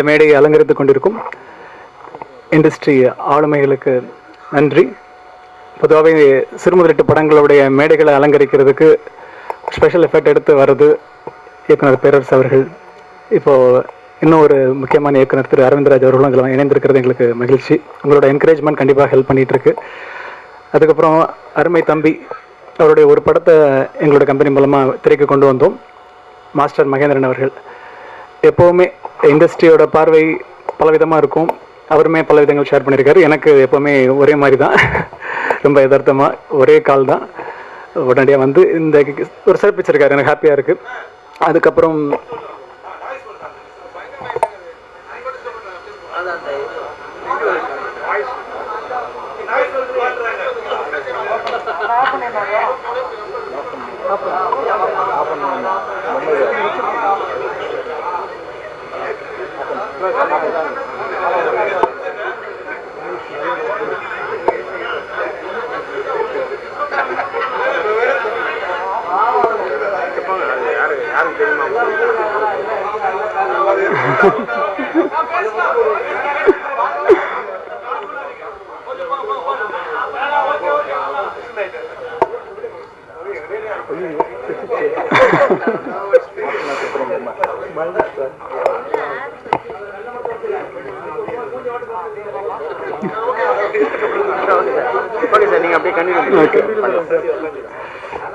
இந்த மேடையை அலங்கரித்துக் கொண்டிருக்கும் இண்டஸ்ட்ரி ஆளுமைகளுக்கு நன்றி. பொதுவாகவே சிறுமுதலிட்டு படங்களுடைய மேடைகளை அலங்கரிக்கிறதுக்கு ஸ்பெஷல் எஃபெக்ட் எடுத்து வர்றது இயக்குனர் பேரரசு அவர்கள். இப்போது இன்னும் ஒரு முக்கியமான இயக்குனர் திரு அரவிந்தராஜ் அவர்களும் இதில் இணைந்திருக்கிறது. எங்களுக்கு மகிழ்ச்சி. உங்களோட என்கரேஜ்மெண்ட் கண்டிப்பாக ஹெல்ப் பண்ணிகிட்ருக்கு அதுக்கப்புறம் அருமை தம்பி அவருடைய ஒரு படத்தை எங்களோட கம்பெனி மூலமாக திரைக்கு கொண்டு வந்தோம். மாஸ்டர் மகேந்திரன் அவர்கள். எப்போவுமே இண்டஸ்ட்ரியோட பார்வை பலவிதமாக இருக்கும். அவருமே பல விதங்கள் ஷேர் பண்ணியிருக்காரு எனக்கு எப்போவுமே ஒரே மாதிரி தான் ரொம்ப யதார்த்தமாக ஒரே கால் தான். உடனடியாக வந்து இந்த ஒரு சிறப்பிச்சிருக்காரு எனக்கு ஹாப்பியாக இருக்குது அதுக்கப்புறம்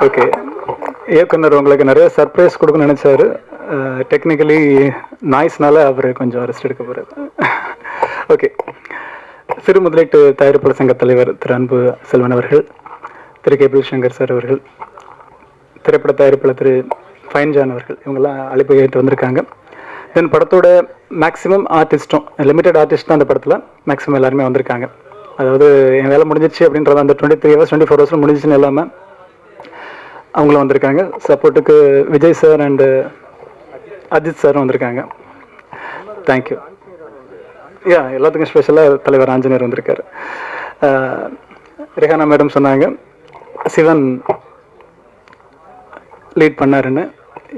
ஓகே இயக்குனர் உங்களுக்கு நிறைய சர்ப்ரைஸ் கொடுக்கணும்னு நினச்சாரு. டெக்னிக்கலி நாய்ஸ்னால அவர் கொஞ்சம் ரெஸ்ட் எடுக்க போகிறார் ஓகே சிறு முதலீட்டு தயாரிப்பாளர் சங்க தலைவர் திரு அன்பு செல்வன் அவர்கள் திரு கே. பி. சங்கர் சார் அவர்கள் திரைப்பட தயாரிப்பாளர் திரு ஃபைன்ஜான் அவர்கள் இவங்கெல்லாம் அழைப்பு கேட்டு வந்திருக்காங்க. தென் படத்தோட மேக்ஸிமம் ஆர்டிஸ்ட்டும் லிமிட்டட் ஆர்டிஸ்ட் தான் அந்த படத்தில் மேக்ஸிமம் எல்லாருமே வந்திருக்காங்க. அதாவது என் வேலை முடிஞ்சிச்சு அப்படின்றது அந்த twenty three hours twenty four hours முடிஞ்சிச்சுன்னு இல்லாமல் அவங்களும் வந்திருக்காங்க. சப்போர்ட்டுக்கு விஜய் சார் அண்டு அஜித் சாரும் வந்திருக்காங்க. தேங்க்யூ யா எல்லாத்துக்கும் ஸ்பெஷலாக தலைவர் ஆஞ்சநேயர் வந்திருக்காரு. அஹ், ரெஹானா மேடம் சொன்னாங்க சிவன் லீட் பண்ணாருன்னு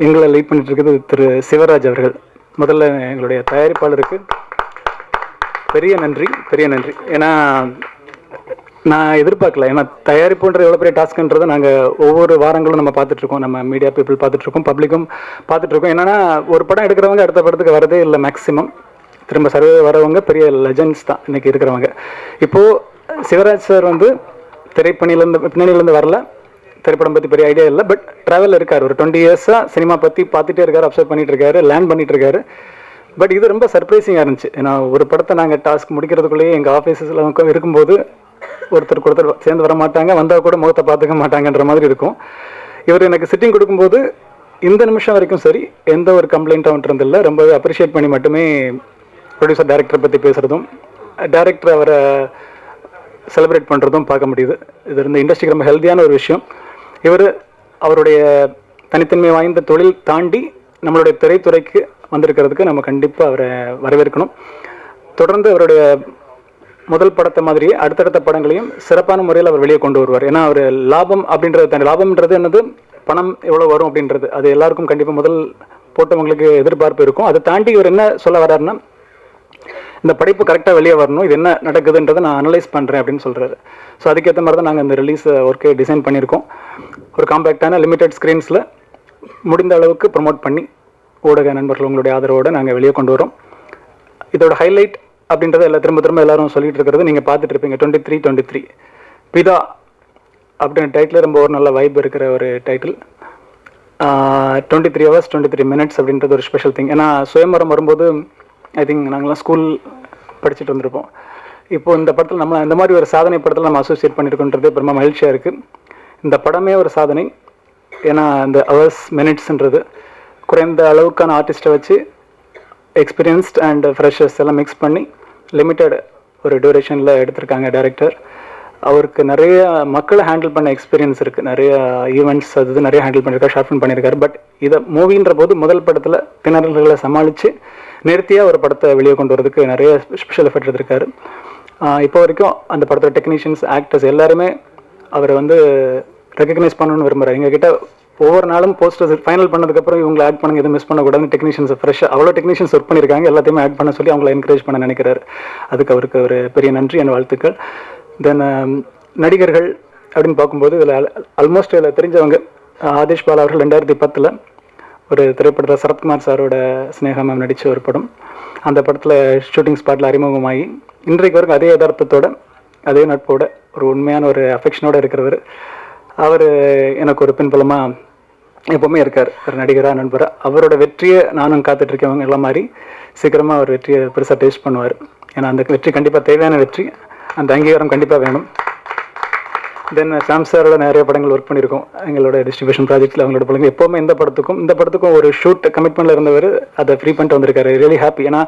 எங்களை லீட் பண்ணிட்டு இருக்கிறது திரு சிவராஜ் அவர்கள். முதல்ல எங்களுடைய தயாரிப்பாளருக்கு பெரிய நன்றி பெரிய நன்றி. ஏன்னா நான் எதிர்பார்க்கல. ஏன்னா தயாரிப்புன்ற எவ்வளோ பெரிய டாஸ்க்குன்றதை நாங்கள் ஒவ்வொரு வாரங்களும் நம்ம பார்த்துட்ருக்கோம். நம்ம மீடியா பீப்புள் பார்த்துட்ருக்கோம் பப்ளிக்கும் பார்த்துட்ருக்கோம். என்னென்னா ஒரு படம் எடுக்கிறவங்க அடுத்த படத்துக்கு வரதே இல்லை மேக்ஸிமம் திரும்ப சர்வே வரவங்க பெரிய லெஜண்ட்ஸ் தான் இன்னைக்கு இருக்கிறவங்க. இப்போது சிவராஜ் சார் வந்து திரைப்பணியிலேருந்து பின்னணியிலேருந்து வரல. திரைப்படம் பற்றி பெரிய ஐடியா இல்லை பட் ட்ராவலில் இருக்கார். ஒரு டுவெண்ட்டி இயர்ஸாக சினிமா பற்றி பார்த்துட்டே இருக்காரு அப்சர்வ் பண்ணிட்டு இருக்காரு லேர்ன் பண்ணிட்டு இருக்காரு பட் இது ரொம்ப சர்ப்ரைசிங்காக இருந்துச்சு. ஏன்னா ஒரு படத்தை நாங்கள் டாஸ்க் முடிக்கிறதுக்குள்ளேயே எங்கள் ஆஃபீஸஸில் இருக்கும்போது ஒருத்தருக்கு ஒருத்தர் சேர்ந்து வர மாட்டாங்க வந்தால் கூட முகத்தை பார்த்துக்க மாட்டாங்கன்ற மாதிரி இருக்கும். இவர் எனக்கு சிட்டிங் கொடுக்கும்போது இந்த நிமிஷம் வரைக்கும் சரி எந்த ஒரு கம்ப்ளைண்ட்டும் இருந்தில்ல ரொம்பவே அப்ரிஷியேட் பண்ணி மட்டுமே ப்ரொடியூசர் டேரக்டரை பற்றி பேசுகிறதும் டேரக்டர் அவரை செலிப்ரேட் பண்ணுறதும் பார்க்க முடியுது. இது இந்த இண்டஸ்ட்ரிக்கு ரொம்ப ஹெல்த்தியான ஒரு விஷயம். இவர் அவருடைய தனித்தன்மை வாய்ந்த தொழில் தாண்டி நம்மளுடைய திரைத்துறைக்கு வந்திருக்கிறதுக்கு நம்ம கண்டிப்பாக அவரை வரவேற்கணும். தொடர்ந்து அவருடைய முதல் படத்தை மாதிரியே அடுத்தடுத்த படங்களையும் சிறப்பான முறையில் அவர் வெளியே கொண்டு வருவார். ஏன்னா அவர் லாபம் அப்படின்றது தன் லாபம்ன்றது என்னது? பணம் எவ்வளோ வரும் அப்படின்றது. அது எல்லாருக்கும் கண்டிப்பாக முதல் போட்டவங்களுக்கு எதிர்பார்ப்பு இருக்கும். அதை தாண்டி இவர் என்ன சொல்ல வர்றாருன்னா இந்த படைப்பு கரெக்டாக வெளியே வரணும். இது என்ன நடக்குதுன்றதை நான் அனலைஸ் பண்ணுறேன் அப்படின்னு சொல்கிறாரு ஸோ அதுக்கேற்ற மாதிரி தான் நாங்கள் இந்த ரிலீஸ் ஒர்க்கை டிசைன் பண்ணியிருக்கோம். ஒரு காம்பேக்டான லிமிடெட் ஸ்க்ரீன்ஸில் முடிந்த அளவுக்கு ப்ரொமோட் பண்ணி ஊடக நண்பர்கள் உங்களுடைய ஆதரவோடு நாங்கள் வெளியே கொண்டு வரோம். இதோட ஹைலைட் அப்படின்றத எல்லாம் திரும்ப திரும்ப எல்லாரும் சொல்லிட்டு இருக்கிறது நீங்கள் பார்த்துட்டு இருப்பீங்க. டுவெண்ட்டி த்ரீ டுவெண்ட்டி த்ரீ பிதா அப்படின்ற டைட்டில் ரொம்ப ஒரு நல்ல வைப் இருக்கிற ஒரு title twenty three hours twenty three minutes அப்படின்றது ஒரு ஸ்பெஷல் திங் ஏன்னா சுயமரம் வரும்போது ஐ திங்க் நாங்களாம் ஸ்கூல் படிச்சுட்டு வந்திருப்போம். இப்போ இந்த படத்தில் நம்ம இந்த மாதிரி ஒரு சாதனை படத்தில் நம்ம அசோசியேட் பண்ணியிருக்கோன்றது ரொம்ப மகிழ்ச்சியாக இருக்குது இந்த படமே ஒரு சாதனை. ஏன்னா இந்த ஹவர்ஸ் மினிட்ஸ்ன்றது குறைந்த அளவுக்கான ஆர்டிஸ்ட்டை வச்சு எக்ஸ்பீரியன்ஸ்ட் அண்ட் ஃப்ரெஷர்ஸ் எல்லாம் மிக்ஸ் பண்ணி லிமிட்டட் ஒரு டியூரேஷனில் எடுத்திருக்காங்க டேரக்டர் அவருக்கு நிறைய மக்களை ஹேண்டில் பண்ண எக்ஸ்பீரியன்ஸ் இருக்குது நிறைய ஈவெண்ட்ஸ் அது இது நிறைய ஹேண்டில் பண்ணியிருக்காரு ஷார்ட் ஃபிலிம் பண்ணியிருக்காரு. பட் இதை மூவின்ற போது முதல் படத்தில் திணறல்களை சமாளித்து நேர்த்தியாக ஒரு படத்தை வெளியே கொண்டு வரதுக்கு நிறைய ஸ்பெஷல் எஃபர்ட் எடுத்திருக்காரு. இப்போ வரைக்கும் அந்த படத்தோட டெக்னீஷியன்ஸ் ஆக்டர்ஸ் எல்லாருமே அவரை வந்து ரெக்கக்னைஸ் பண்ணணும்னு விரும்புகிறார் எங்ககிட்ட ஒவ்வொரு நாளும் போஸ்டர்ஸ் ஃபைனல் பண்ணதுக்கப்புறம் இவங்களை ஆட் பண்ணுங்க எதுவும் மிஸ் பண்ணக்கூடாதுன்னு டெக்னீஷியன்ஸ் ஃப்ரெஷ்ஷாக அவ்வளோ டெக்னீஷியன்ஸ் ஒர்க் பண்ணியிருக்காங்க எல்லாத்தையுமே ஆட் பண்ண சொல்லி அவங்கள என்கரேஜ் பண்ண நினைக்கிறாரு. அதுக்கு அவருக்கு ஒரு பெரிய நன்றி என் வாழ்த்துக்கள். தென் um, நடிகர்கள் அப்படின்னு பார்க்கும்போது இதில் ஆல்மோஸ்ட் இதில் தெரிஞ்சவங்க ஆதிஷ் ஆதேஷ் பாலா அவர்கள் ரெண்டாயிரத்தி பத்தில் ஒரு திரைப்படத்தில் சரத்குமார் சாரோட ஸ்னேகா மேம் நடித்த ஒரு படம். அந்த படத்தில் ஷூட்டிங் ஸ்பாட்டில் அறிமுகமாகி இன்றைக்கு வரைக்கும் அதே யதார்த்தத்தோட அதே நட்போட ஒரு உண்மையான ஒரு அஃபெக்ஷனோடு இருக்கிறவர். அவர் எனக்கு ஒரு பின்புலமாக எப்போவுமே இருக்கார். ஒரு நடிகராக நண்பராக அவரோட வெற்றியை நானும் காத்துட்ருக்கவங்க எல்லாம் மாதிரி சீக்கிரமாக அவர் வெற்றியை பெருசாக டேஸ்ட் பண்ணுவார். ஏன்னா அந்த வெற்றி கண்டிப்பாக தேவையான வெற்றி. அந்த அங்கீகாரம் கண்டிப்பாக வேணும். தென் சாம் சாரோட நிறைய படங்கள் ஒர்க் பண்ணியிருக்கோம். எங்களோட டிஸ்ட்ரிபியூஷன் ப்ராஜெக்ட்டில் அவங்களோட படங்கள். எப்போவுமே இந்த படத்துக்கும் இந்த படத்துக்கும் ஒரு ஷூட் கமிட்மெண்ட்டில் இருந்தவர் அதை ஃப்ரீ பண்ணிட்டு வந்திருக்காரு. ரியலி ஹாப்பி ஏன்னா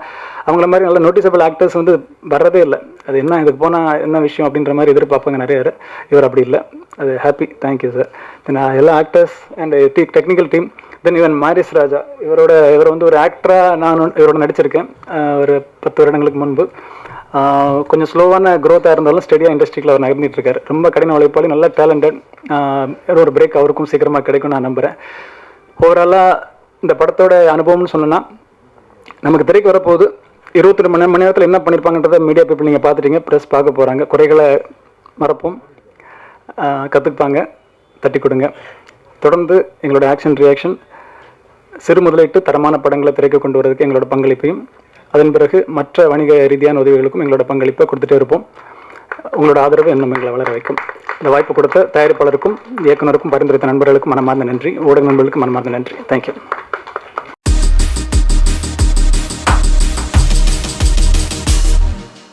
அவங்கள மாதிரி நல்ல நோட்டிசபிள் ஆக்டர்ஸ் வந்து வர்றதே இல்லை. அது என்ன இதுக்கு போனால் என்ன விஷயம் அப்படின்ற மாதிரி எதிர்பார்ப்பாங்க நிறைய இவர் அப்படி இல்லை. அது ஹாப்பி தேங்க்யூ சார் தென் எல்லா actors and technical team then இவன் மாரிஸ் ராஜா இவரோட இவர் வந்து ஒரு ஆக்டராக நான் இவரோட நடிச்சிருக்கேன். ஒரு பத்து வருடங்களுக்கு முன்பு. கொஞ்சம் ஸ்லோவான க்ரோத்தாக இருந்தாலும் ஸ்டெடியாக இண்டஸ்ட்ரியில் அவர் நகர்ந்துட்டு இருக்காரு. ரொம்ப கடின உழைப்பாளி நல்ல டேலண்டட் ஒரு பிரேக் அவருக்கும் சீக்கிரமாக கிடைக்கும் நான் நம்புகிறேன் ஓவராலாக இந்த படத்தோட அனுபவம்னு சொன்னோன்னா நமக்கு திரைக்கு வரப்போகுது. இருபத்தி ரெண்டு மணி மணி நேரத்தில் என்ன பண்ணியிருப்பாங்கன்றத மீடியா பீப்பிள் நீங்கள் பார்த்துட்டீங்க. ப்ரெஸ் பார்க்க போகிறாங்க குறைகளை மறப்போம். கற்றுப்பாங்க தட்டி கொடுங்க. தொடர்ந்து எங்களோட ஆக்ஷன் ரியாக்ஷன் சிறு முதலீட்டு தரமான படங்களை திரைக்கு கொண்டு வரதுக்கு எங்களோட பங்களிப்பையும் அதன் பிறகு மற்ற வணிக ரீதியான உதவிகளுக்கும் எங்களோட பங்களிப்பை கொடுத்துட்டே இருப்போம். உங்களோட ஆதரவு இன்னும் எங்களை வளர வைக்கும். இந்த வாய்ப்பு கொடுத்த தயாரிப்பாளருக்கும் இயக்குனருக்கும் பரிந்துரைத்த நண்பர்களுக்கும் மனமார்ந்த நன்றி. ஊடக நண்பர்களுக்கும் மனமார்ந்த நன்றி. தேங்க்யூ